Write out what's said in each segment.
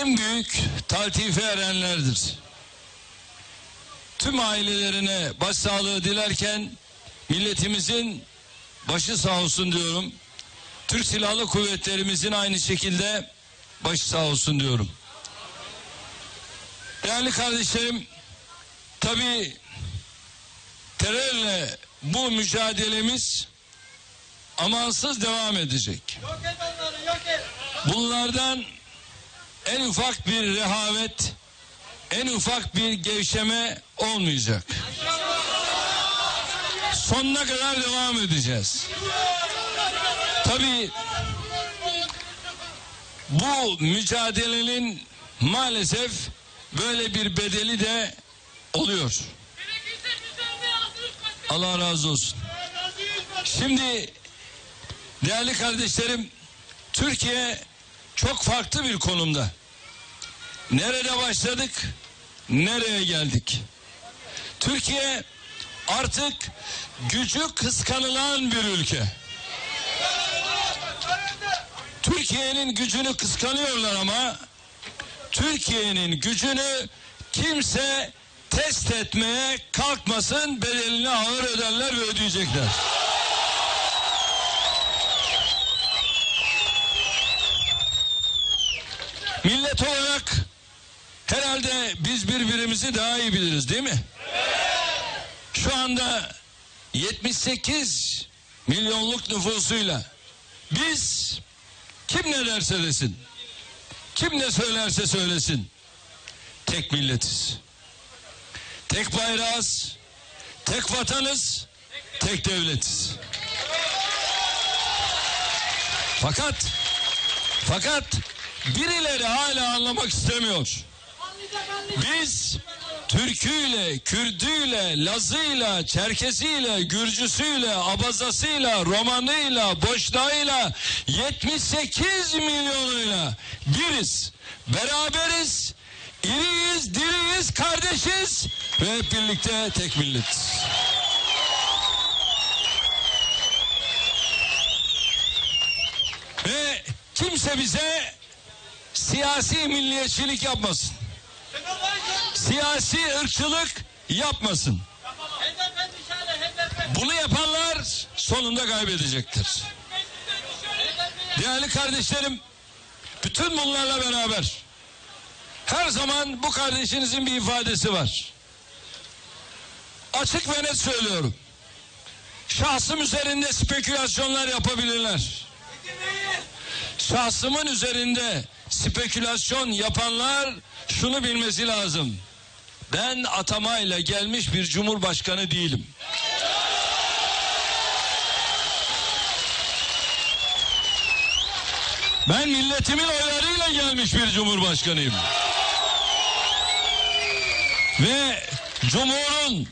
en büyük taltife erenlerdir. Tüm ailelerine başsağlığı dilerken milletimizin başı sağ olsun diyorum. Türk Silahlı Kuvvetlerimizin aynı şekilde başı sağ olsun diyorum. Değerli kardeşlerim, tabii terörle bu mücadelemiz amansız devam edecek. Bunlardan en ufak bir rehavet, en ufak bir gevşeme olmayacak. Sonuna kadar devam edeceğiz. Tabii bu mücadelenin maalesef böyle bir bedeli de oluyor. Allah razı olsun. Şimdi değerli kardeşlerim Türkiye çok farklı bir konumda. Nerede başladık? Nereye geldik? Türkiye artık gücü kıskanılan bir ülke. Türkiye'nin gücünü kıskanıyorlar ama Türkiye'nin gücünü kimse test etmeye kalkmasın bedelini ağır öderler ve ödeyecekler. Millet olarak herhalde biz birbirimizi daha iyi biliriz değil mi? Şu anda 78 milyonluk nüfusuyla biz kim ne derse desin, kim ne söylerse söylesin tek milletiz. Tek bayrağız, tek vatanız, tek devletiz. Fakat fakat birileri hala anlamak istemiyor. Biz Türküyle, Kürdüyle, Lazıyla, Çerkesiyle, Gürcüsüyle, Abazasıyla, Romanıyla, Boşnağıyla 78 milyonuyla biriz. Beraberiz, iriyiz, diriyiz, kardeşiz ve hep birlikte tek milletiz. Ve kimse bize siyasi milliyetçilik yapmasın. Siyasi ırkçılık yapmasın. Bunu yapanlar sonunda kaybedecektir. Değerli kardeşlerim, bütün bunlarla beraber her zaman bu kardeşinizin bir ifadesi var. Açık ve net söylüyorum. Şahsım üzerinde spekülasyonlar yapabilirler. Şahsımın üzerinde spekülasyon yapanlar şunu bilmesi lazım. Ben atamayla gelmiş bir cumhurbaşkanı değilim. Ben milletimin oylarıyla gelmiş bir cumhurbaşkanıyım. Ve cumhurun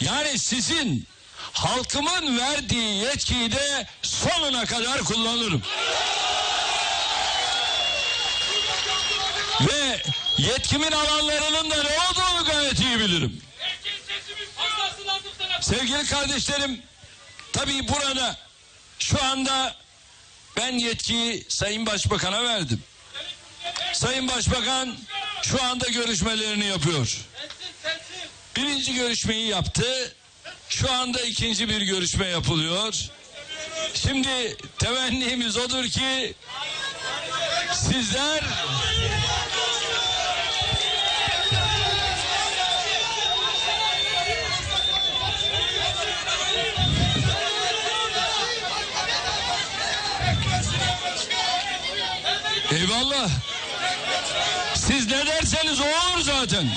yani sizin halkımın verdiği yetkiyi de sonuna kadar kullanırım. Ve yetkimin alanlarının da ne olduğunu gayet iyi bilirim. Sevgili kardeşlerim, tabii burada şu anda ben yetkiyi Sayın Başbakan'a verdim. Sayın Başbakan şu anda görüşmelerini yapıyor. Birinci görüşmeyi yaptı. Şu anda ikinci bir görüşme yapılıyor. Şimdi temennimiz odur ki sizler Eyvallah. Siz ne derseniz o olur zaten.